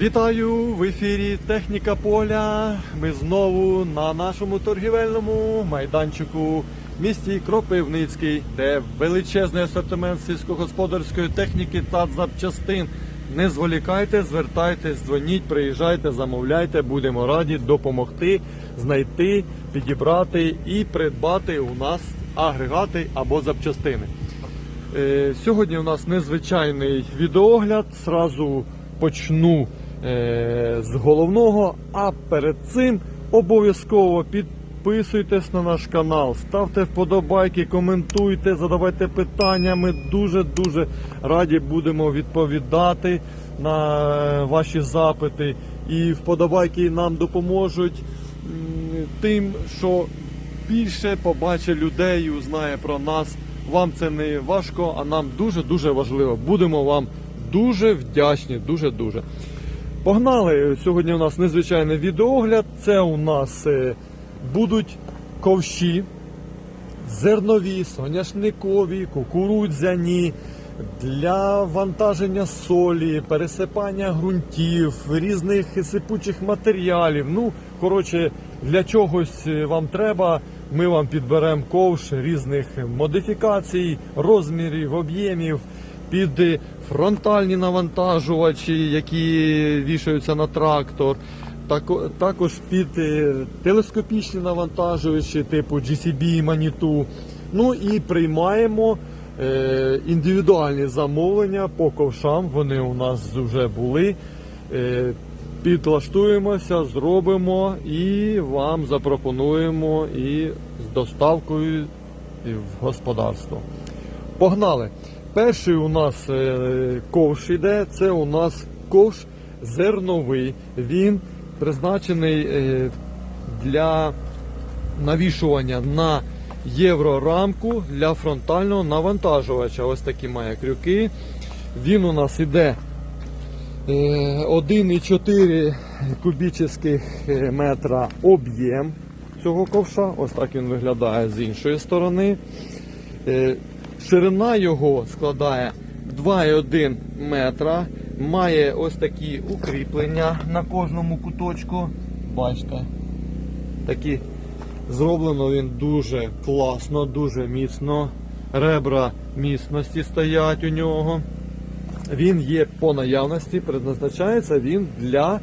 Вітаю в ефірі Техніка Поля. Ми знову на нашому торгівельному майданчику в місті Кропивницький, де величезний асортимент сільськогосподарської техніки та запчастин. Не зволікайте, звертайтесь, дзвоніть, приїжджайте, замовляйте. Будемо раді допомогти, знайти, підібрати і придбати у нас агрегати або запчастини. Е, Сьогодні у нас незвичайний відеогляд. Сразу почну з головного, а перед цим обов'язково підписуйтесь на наш канал, ставте вподобайки, коментуйте, задавайте питання. Ми дуже-дуже раді будемо відповідати на е, ваші запити. І вподобайки нам допоможуть тим, що більше побачить людей, узнає про нас. Вам це не важко, а нам дуже-дуже важливо. Будемо вам дуже вдячні, дуже-дуже. Погнали! Сьогодні у нас незвичайний відеогляд. Це у нас е, будуть ковші, зернові, соняшникові, кукурудзяні, для вантаження солі, пересипання ґрунтів, різних сипучих матеріалів. Ну, коротше, для чогось е, вам треба. Ми вам підберемо ковш різних модифікацій, розмірів, об'ємів під фронтальні навантажувачі, які вішаються на трактор. Також під е, телескопічні навантажувачі типу GCB і Manitou. Ну і приймаємо е, індивідуальні замовлення по ковшам. Вони у нас вже були. Е, підлаштуємося, зробимо і вам запропонуємо і з доставкою в господарство. Погнали! Перший у нас е, ковш іде, це у нас ковш зерновий. Він призначений е, для навішування на єврорамку для фронтального навантажувача. Ось такі має крюки. Він у нас іде е, 1,4 кубічних е, метра об'єм цього ковша. Ось так він виглядає з іншої сторони. Ширина його складає 2,1 метра. Має ось такі укріплення на кожному куточку. Бачите, такі зроблено він дуже класно, дуже міцно. Ребра міцності стоять у нього. Він є по наявності, предназначається він для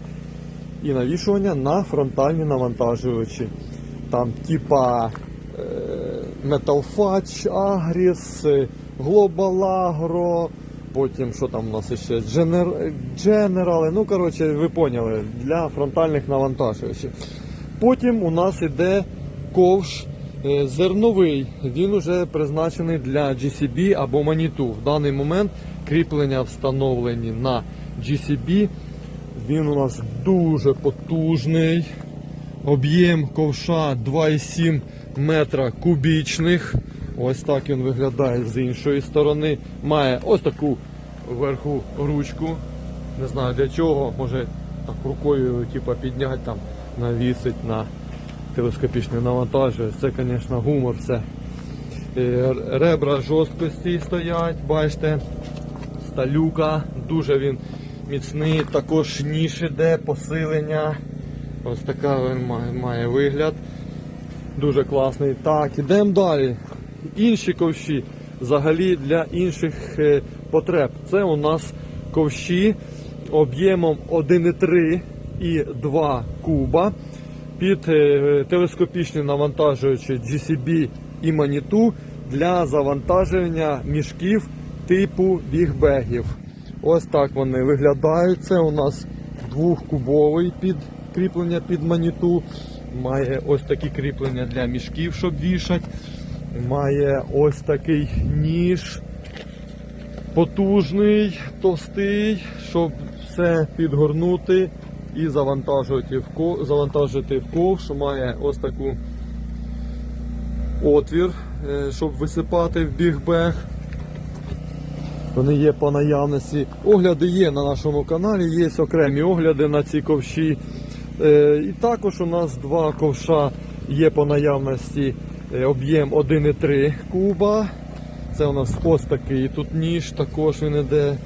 і навішування на фронтальні навантажувачі. Там типа Metal Agris, е, Global Agro, потім що там у нас ще Gener- General, ну коротше, ви поняли, для фронтальних навантажувачів. Потім у нас іде ковш е, зерновий. Він уже призначений для GCB або Manitou. В даний момент кріплення встановлені на GCB. Він у нас дуже потужний. Об'єм ковша 2,7 метра кубічних. Ось так він виглядає з іншої сторони. Має ось таку вверху ручку. Не знаю для чого. Може так рукою типу, підняти там, навісить на телескопічний навантажувач. Це, звісно, гумор. Це Е, ребра жорсткості стоять, бачите, сталюка, дуже він міцний, також ніж іде, посилення. Ось така він має, має вигляд. Дуже класний. Так, ідемо далі. Інші ковші взагалі для інших е, потреб. Це у нас ковші об'ємом 1,3 і 2 куба під е, телескопічні навантажувачі GCB і Manitou для завантаження мішків типу бігбегів. Ось так вони виглядають. Це у нас двохкубовий під кріплення під Manitou. Має ось такі кріплення для мішків, щоб вішати. Має ось такий ніж потужний, товстий, щоб все підгорнути і завантажувати в ко- завантажити в ковш. Має ось таку отвір, е, щоб висипати в бігбег. Вони є по наявності. Огляди є на нашому каналі, є окремі огляди на ці ковші. Е, І також у нас два ковша є по наявності е, об'єм 1,3 куба. Це у нас ось такий тут ніж, також він іде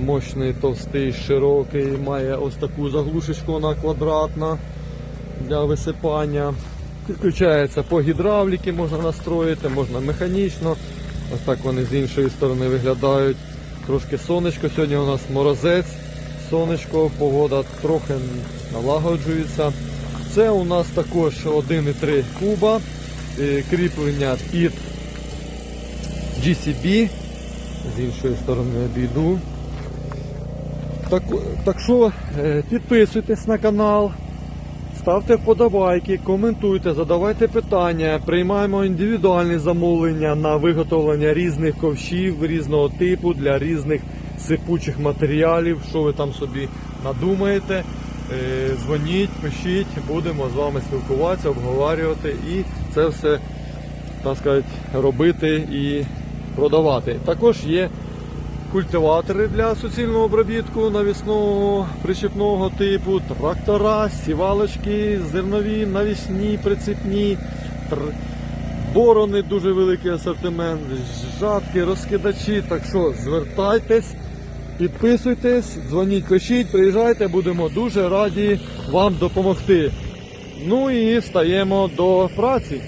Мощний, товстий, широкий, має ось таку заглушечку, вона квадратна для висипання. Підключається по гідравліки, можна настроїти, можна механічно. Ось так вони з іншої сторони виглядають. Трошки сонечко. Сьогодні у нас морозець, сонечко, погода трохи налагоджується. Це у нас також 1,3 куба, е, кріплення під GCB. З іншої сторони обійду. Так, так що е, підписуйтесь на канал, ставте вподобайки, коментуйте, задавайте питання. Приймаємо індивідуальні замовлення на виготовлення різних ковшів різного типу для різних сипучих матеріалів. Що ви там собі надумаєте? Е, Дзвоніть, пишіть, будемо з вами спілкуватися, обговорювати і це все так сказати, робити і продавати. Також є культиватори для суцільного обробітку навісного причепного типу, трактора, сівалочки, зернові, навісні, прицепні, тр- борони, дуже великий асортимент, жатки, розкидачі. Так що звертайтесь, підписуйтесь, дзвоніть, пишіть, приїжджайте, будемо дуже раді вам допомогти. Ну і стаємо до праці.